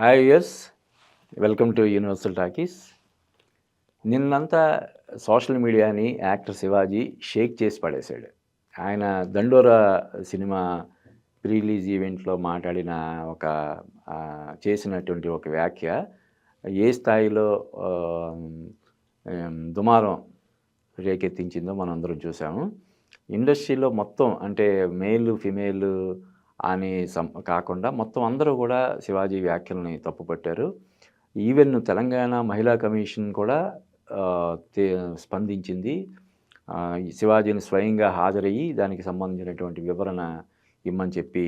Hi yes welcome to universal talkies నిన్నంతా social మీడియాని actor Shivaji shake చేసి పడేశాడు. ఆయన దండోరా సినిమా రిలీజ్ ఈవెంట్లో మాట్లాడిన ఒక చేసినటువంటి ఒక వ్యాఖ్య ఏ స్థాయిలో దుమారం రేకెత్తించిందో మనం అందరం చూసాము ఇండస్ట్రీలో మొత్తం అంటే మేల్ ఫిమేల్ అని సం కాకుండా మొత్తం అందరూ కూడా శివాజీ వ్యాఖ్యల్ని తప్పుపట్టారు. ఈవెన్ తెలంగాణ మహిళా కమిషన్ కూడా స్పందించింది. శివాజీని స్వయంగా హాజరయ్యి దానికి సంబంధించినటువంటి వివరణ ఇమ్మని చెప్పి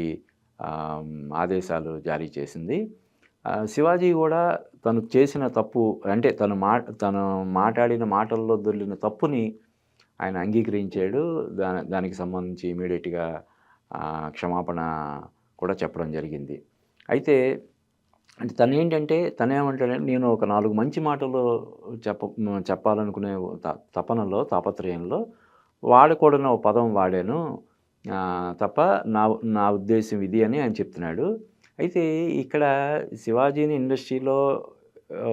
ఆదేశాలు జారీ చేసింది. శివాజీ కూడా తను చేసిన తప్పు అంటే తను మా తను మాట్లాడిన మాటల్లో దొరికిన తప్పుని ఆయన అంగీకరించాడు. దాని దానికి సంబంధించి ఇమీడియట్గా క్షమాపణ కూడా చెప్పడం జరిగింది. అయితే అంటే తను ఏంటంటే తను నేను ఒక నాలుగు మంచి మాటలు చెప్ప చెప్పాలనుకునే త- తపనలో తాపత్రయంలో వాడకూడని ఒక పదం వాడాను. తప్ప నా నా ఉద్దేశం ఇది అని ఆయన చెప్తున్నాడు. అయితే ఇక్కడ శివాజీని ఇండస్ట్రీలో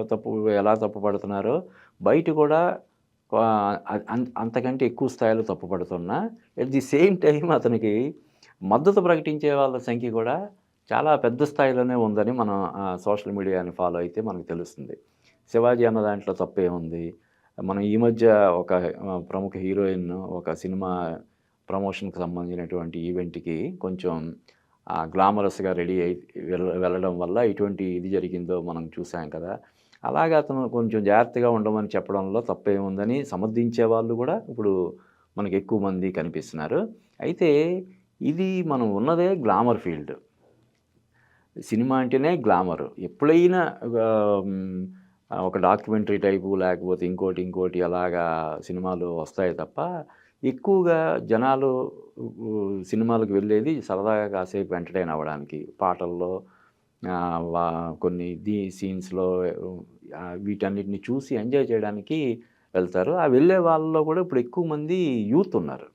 తప్పు ఎలా తప్పుపడుతున్నారో బయట కూడా అంతకంటే ఎక్కువ స్థాయిలో తప్పుపడుతున్నా అట్ ది సేమ్ టైం అతనికి మద్దతు ప్రకటించే వాళ్ళ సంఖ్య కూడా చాలా పెద్ద స్థాయిలోనే ఉందని మనం సోషల్ మీడియాని ఫాలో అయితే మనకు తెలుస్తుంది. శివాజీ అన్న దాంట్లో తప్పే ఉంది. మనం ఈ మధ్య ఒక ప్రముఖ హీరోయిన్ ఒక సినిమా ప్రమోషన్కి సంబంధించినటువంటి ఈవెంట్కి కొంచెం గ్లామరస్గా రెడీ అయి వెళ్ళ- వెళ్ళడం వల్ల ఇటువంటి ఇది జరిగిందో మనం చూసాం కదా. అలాగే అతను కొంచెం జాగ్రత్తగా ఉండమని చెప్పడంలో తప్పేముందని సమర్థించే వాళ్ళు కూడా ఇప్పుడు మనకి ఎక్కువ మంది కనిపిస్తున్నారు. అయితే ఇది మనం ఉన్నదే గ్లామర్ ఫీల్డ్. సినిమా అంటేనే గ్లామర్. ఎప్పుడైనా ఒక డాక్యుమెంటరీ టైపు లేకపోతే ఇంకోటి ఇంకోటి అలాగా సినిమాలు వస్తాయి తప్ప ఎక్కువగా జనాలు సినిమాలకు వెళ్ళేది సరదాగా కాసేపు ఎంటర్టైన్ అవ్వడానికి. పాటల్లో వా- కొన్ని దీ సీన్స్లో వీటన్నిటిని చూసి ఎంజాయ్ చేయడానికి వెళ్తారు. ఆ వెళ్ళే వాళ్ళలో కూడా ఇప్పుడు ఎక్కువ మంది యూత్ ఉన్నారు.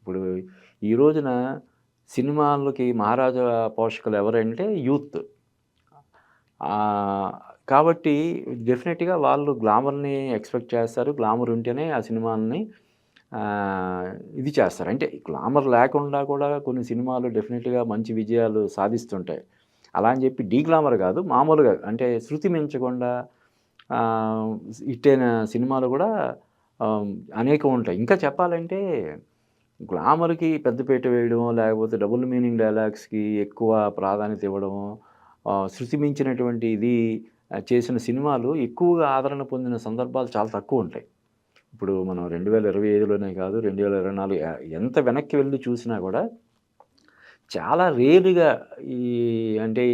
ఇప్పుడు ఈ రోజున సినిమాలకి మహారాజా పోషకులు ఎవరంటే యూత్. కాబట్టి డెఫినెట్గా వాళ్ళు గ్లామర్ని ఎక్స్పెక్ట్ చేస్తారు. గ్లామర్ ఉంటేనే ఆ సినిమాలని ఇది చేస్తారు. అంటే గ్లామర్ లేకుండా కూడా కొన్ని సినిమాలు డెఫినెట్గా మంచి విజయాలు సాధిస్తుంటాయి. అలా అని చెప్పి డీ గ్లామర్ కాదు మామూలుగా అంటే శృతి మించకుండా ఇట్టైన సినిమాలు కూడా అనేకం ఉంటాయి. ఇంకా చెప్పాలంటే గ్లామర్కి పెద్దపీట వేయడం లేకపోతే డబుల్ మీనింగ్ డైలాగ్స్కి ఎక్కువ ప్రాధాన్యత ఇవ్వడం శృతి మించినటువంటి ఇది చేసిన సినిమాలు ఎక్కువగా ఆదరణ పొందిన సందర్భాలు చాలా తక్కువ ఉంటాయి. ఇప్పుడు మనం రెండు వేల ఇరవై ఐదులోనే కాదు రెండు వేల ఇరవై నాలుగు ఎంత వెనక్కి వెళ్ళి చూసినా కూడా చాలా రేరుగా ఈ అంటే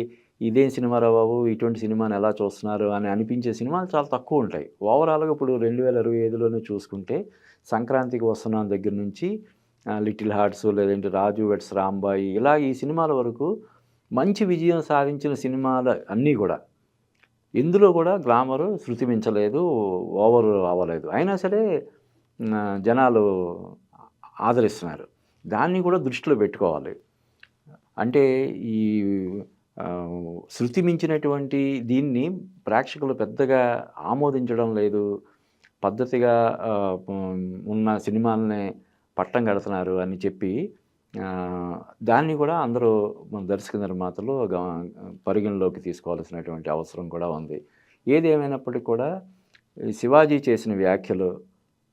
ఇదేం సినిమారా బాబు ఇటువంటి సినిమాని ఎలా చూస్తున్నారు అని అనిపించే సినిమాలు చాలా తక్కువ ఉంటాయి. ఓవరాల్గా ఇప్పుడు రెండు వేల ఇరవై ఐదులోనే చూసుకుంటే సంక్రాంతికి వస్తున్నాం దగ్గర నుంచి లిటిల్ హార్ట్స్ లేదంటే రాజు వెట్స్ రాంబాయి ఇలా ఈ సినిమాల వరకు మంచి విజయం సాధించిన సినిమాలు అన్నీ కూడా. ఇందులో కూడా గ్లామర్ శృతి మించలేదు ఓవర్ అవ్వలేదు. అయినా సరే జనాలు ఆదరిస్తున్నారు. దాన్ని కూడా దృష్టిలో పెట్టుకోవాలి. అంటే ఈ శృతి మించినటువంటి దీన్ని ప్రేక్షకులు పెద్దగా ఆమోదించడం లేదు. పద్ధతిగా ఉన్న సినిమాలనే పట్టం కడుతున్నారు అని చెప్పి దాన్ని కూడా అందరూ మన దర్శక నిర్మాతలు పరిగణలోకి తీసుకోవాల్సినటువంటి అవసరం కూడా ఉంది. ఏది ఏమైనప్పటికీ కూడా శివాజీ చేసిన వ్యాఖ్యలు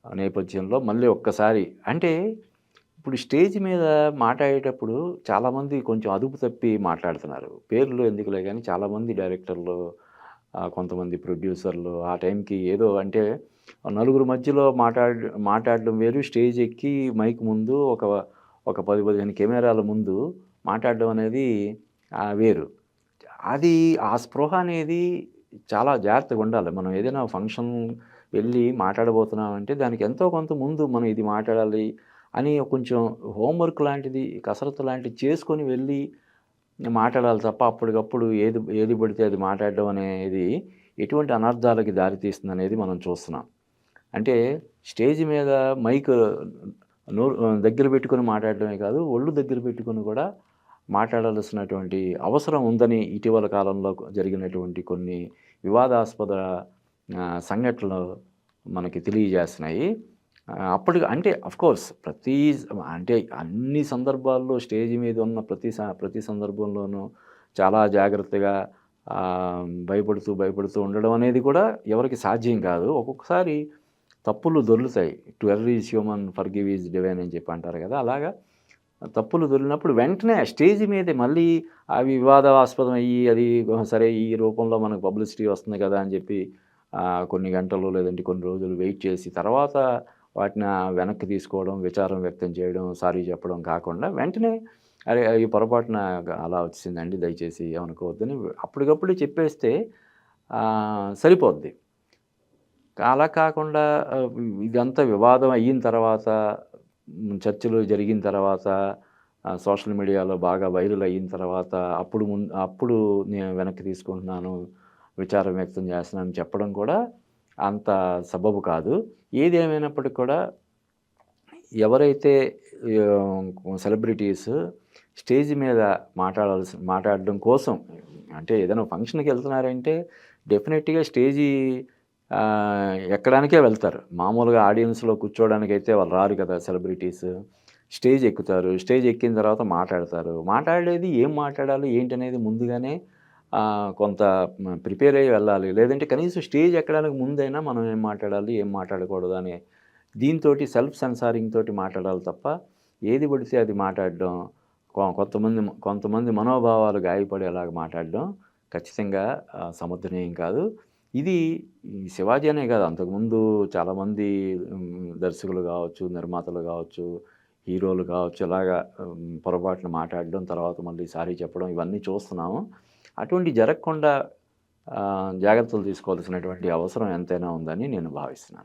నేపథ్యంలో మళ్ళీ ఒక్కసారి అంటే ఇప్పుడు స్టేజ్ మీద మాట్లాడేటప్పుడు చాలామంది కొంచెం అదుపు తప్పి మాట్లాడుతున్నారు. పేర్లు ఎందుకులే కానీ చాలామంది డైరెక్టర్లు కొంతమంది ప్రొడ్యూసర్లు ఆ టైంకి ఏదో అంటే నలుగురు మధ్యలో మాట్లాడ మాట్లాడడం వేరు స్టేజ్ ఎక్కి మైక్ ముందు ఒక ఒక పది పదిహేను కెమెరాల ముందు మాట్లాడడం అనేది ఆ, వేరు. అది ఆ స్పృహ అనేది చాలా జాగ్రత్తగా ఉండాలి. మనం ఏదైనా ఫంక్షన్ వెళ్ళి మాట్లాడబోతున్నామంటే దానికి ఎంతో కొంత ముందు మనం ఇది మాట్లాడాలి అని కొంచెం హోంవర్క్ లాంటిది కసరత్తు లాంటిది చేసుకొని వెళ్ళి మాట్లాడాలి తప్ప అప్పటికప్పుడు ఏది ఏది పడితే అది మాట్లాడడం అనేది ఎటువంటి అనర్థాలకి దారితీస్తుంది అనేది మనం చూస్తున్నాం. అంటే స్టేజ్ మీద మైక్ నోరు దగ్గర పెట్టుకొని మాట్లాడడమే కాదు ఒళ్ళు దగ్గర పెట్టుకొని కూడా మాట్లాడాల్సినటువంటి అవసరం ఉందని ఇటీవల కాలంలో జరిగినటువంటి కొన్ని వివాదాస్పద సంఘటనలు మనకి తెలియజేస్తున్నాయి. అప్పటి అంటే కోర్స్ ప్రతి అంటే అన్ని సందర్భాల్లో స్టేజ్ మీద ఉన్న ప్రతి ప్రతి సందర్భంలోనూ చాలా జాగ్రత్తగా భయపడుతూ భయపడుతూ ఉండడం అనేది కూడా ఎవరికి సాధ్యం కాదు. ఒక్కొక్కసారి తప్పులు దొర్లుతాయి to is human forgive is divine అని చెప్పి అంటారు కదా అలాగా. తప్పులు దొరికినప్పుడు వెంటనే స్టేజ్ మీదే మళ్ళీ అవి వివాదాస్పదం అయ్యి అది సరే ఈ రూపంలో మనకు పబ్లిసిటీ వస్తుంది కదా అని చెప్పి కొన్ని గంటలు లేదంటే కొన్ని రోజులు వెయిట్ చేసి తర్వాత వాటిని వెనక్కి తీసుకోవడం విచారం వ్యక్తం చేయడం సారీ చెప్పడం కాకుండా వెంటనే అరే ఈ పొరపాటున అలా వచ్చిందండి దయచేసి ఏమనుకోవద్దని అప్పటికప్పుడు చెప్పేస్తే సరిపోద్ది. అలా కాకుండా ఇదంతా వివాదం అయిన తర్వాత చర్చలు జరిగిన తర్వాత సోషల్ మీడియాలో బాగా వైరల్ అయిన తర్వాత అప్పుడు ముందు అప్పుడు నేను వెనక్కి తీసుకుంటున్నాను విచారం వ్యక్తం చేస్తున్నాను చెప్పడం కూడా అంత సబబు కాదు. ఏది ఏమైనప్పటికీ కూడా ఎవరైతే సెలబ్రిటీస్ స్టేజ్ మీద మాట్లాడాల్సి మాట్లాడడం కోసం అంటే ఏదైనా ఫంక్షన్కి వెళ్తున్నారంటే డెఫినెట్గా స్టేజీ ఎక్కడానికే వెళ్తారు. మామూలుగా ఆడియన్స్లో కూర్చోవడానికి అయితే వాళ్ళు రారు కదా సెలబ్రిటీస్. స్టేజ్ ఎక్కుతారు. స్టేజ్ ఎక్కిన తర్వాత మాట్లాడతారు. మాట్లాడేది ఏం మాట్లాడాలి ఏంటనేది ముందుగానే కొంత ప్రిపేర్ అయ్యి వెళ్ళాలి. లేదంటే కనీసం స్టేజ్ ఎక్కడానికి ముందైనా మనం ఏం మాట్లాడాలి ఏం మాట్లాడకూడదు అనే దీంతో సెల్ఫ్ సెన్సారింగ్ తోటి మాట్లాడాలి తప్ప ఏది పడితే అది మాట్లాడడం కొ- కొంతమంది కొంతమంది మనోభావాలు గాయపడేలాగా మాట్లాడడం ఖచ్చితంగా సమర్థనీయం కాదు. ఇది శివాజీ అనే కాదు. అంతకుముందు చాలామంది దర్శకులు కావచ్చు నిర్మాతలు కావచ్చు హీరోలు కావచ్చు ఇలాగా ఉమ్, పొరపాటున మాట్లాడడం తర్వాత మళ్ళీ సారీ చెప్పడం ఇవన్నీ చూస్తున్నాము. అటువంటి జరగకుండా జాగ్రత్తలు తీసుకోవాల్సినటువంటి అవసరం ఎంతైనా ఉందని నేను భావిస్తున్నాను.